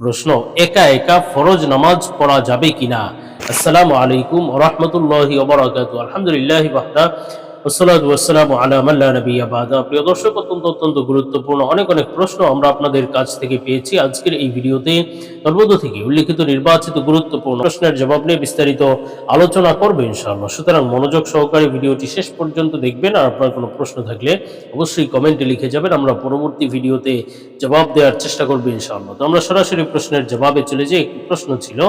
প্রশ্ন একা একা ফরজ নামাজ পড়া যাবে কিনা? আসসালামু আলাইকুম রহমতুল্লাহ আলহামদুলিল্লাহ ওসলাত ওয়াসালামু আলা মাল্লা নবিয়া বাদা। প্রিয় দর্শক, অত্যন্ত অত্যন্ত গুরুত্বপূর্ণ, অনেক অনেক প্রশ্ন আমরা আপনাদের কাছ থেকে পেয়েছি আজকের এই ভিডিওতে। তন্মধ্য থেকে উল্লিখিত, নির্বাচিত, গুরুত্বপূর্ণ প্রশ্নের জবাব নিয়ে বিস্তারিত আলোচনা করবে ইনশাআল্লাহ। সুতরাং মনোযোগ সহকারে ভিডিওটি শেষ পর্যন্ত দেখবেন আর আপনার কোনো প্রশ্ন থাকলে অবশ্যই কমেন্টে লিখে যাবেন। আমরা পরবর্তী ভিডিওতে জবাব দেওয়ার চেষ্টা করব ইনশাআল্লাহ। তো আমরা সরাসরি প্রশ্নের জবাবে চলে যাই। প্রশ্ন ছিল,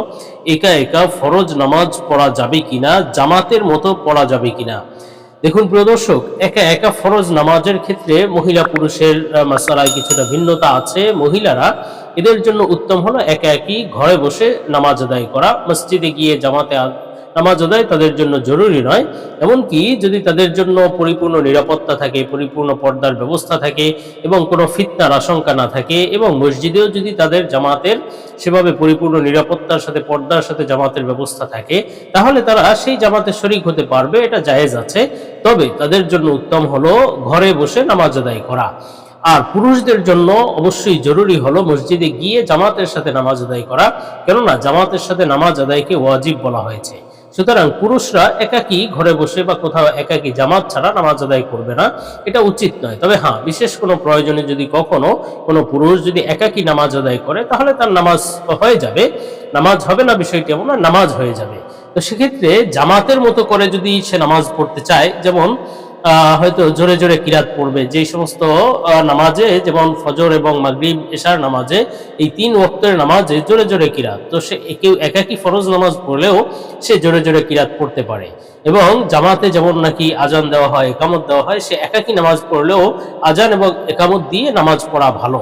একা একা ফরজ নামাজ পড়া যাবে কিনা? জামাতের মতো পড়া যাবে কিনা? দেখুন প্রিয় দর্শক, একা একা ফরজ নামাজের ক্ষেত্রে মহিলা পুরুষের মাসালায় কিছুটা ভিন্নতা আছে। মহিলারা এদের জন্য উত্তম হলো একা একই ঘরে বসে নামাজ আদায় করা, মসজিদে গিয়ে জামাতে নামাজ আদায় তাদের জন্য জরুরি নয়। এমনকি যদি তাদের জন্য পরিপূর্ণ নিরাপত্তা থাকে, পরিপূর্ণ পর্দার ব্যবস্থা থাকে এবং কোনো ফিতনার আশঙ্কা না থাকে এবং মসজিদেও যদি তাদের জামাতের সেভাবে পরিপূর্ণ নিরাপত্তার সাথে, পর্দার সাথে জামাতের ব্যবস্থা থাকে, তাহলে তারা সেই জামাতে শরিক হতে পারবে, এটা জায়েজ আছে। তবে তাদের জন্য উত্তম হলো ঘরে বসে নামাজ আদায় করা। আর পুরুষদের জন্য অবশ্যই জরুরি হলো মসজিদে গিয়ে জামাতের সাথে নামাজ আদায় করা। কেননা জামাতের সাথে নামাজ আদায়কে ওয়াজিব বলা হয়েছে। সুতরাং পুরুষরা একাকি ঘরে বসে বা কোথাও একাকি জামাত ছাড়া নামাজ আদায় করবে না, এটা উচিত নয়। তবে হ্যাঁ বিশেষ কোনো প্রয়োজনে যদি কখনো কোনো পুরুষ যদি একাকি নামাজ আদায় করে, তাহলে তার নামাজ হয়ে যাবে। নামাজ হবে না বিষয়টি এমন নামাজ হয়ে যাবে। তো সেক্ষেত্রে জামাতের মতো করে যদি সে নামাজ পড়তে চায়, যেমন হয়তো জোরে জোরে কিরাত পড়বে। যেই সমস্ত নামাজে, যেমন ফজর এবং মাগরিব, এশার নামাজে, এই তিন ওয়াক্তের নামাজে জোরে জোরে কিরাত। তো সে কেউ একাকি ফরজ নামাজ পড়লেও সে জোরে জোরে কিরাত পড়তে পারে। এবং জামাতে যেমন নাকি আজান দেওয়া হয়, একামত দেওয়া হয়, সে একাকি নামাজ পড়লেও আজান এবং একামত দিয়ে নামাজ পড়া ভালো।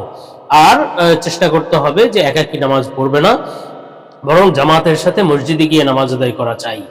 আর চেষ্টা করতে হবে যে একাকি নামাজ পড়বে না, বরং জামাতের সাথে মসজিদে গিয়ে নামাজ আদায় করা চাই।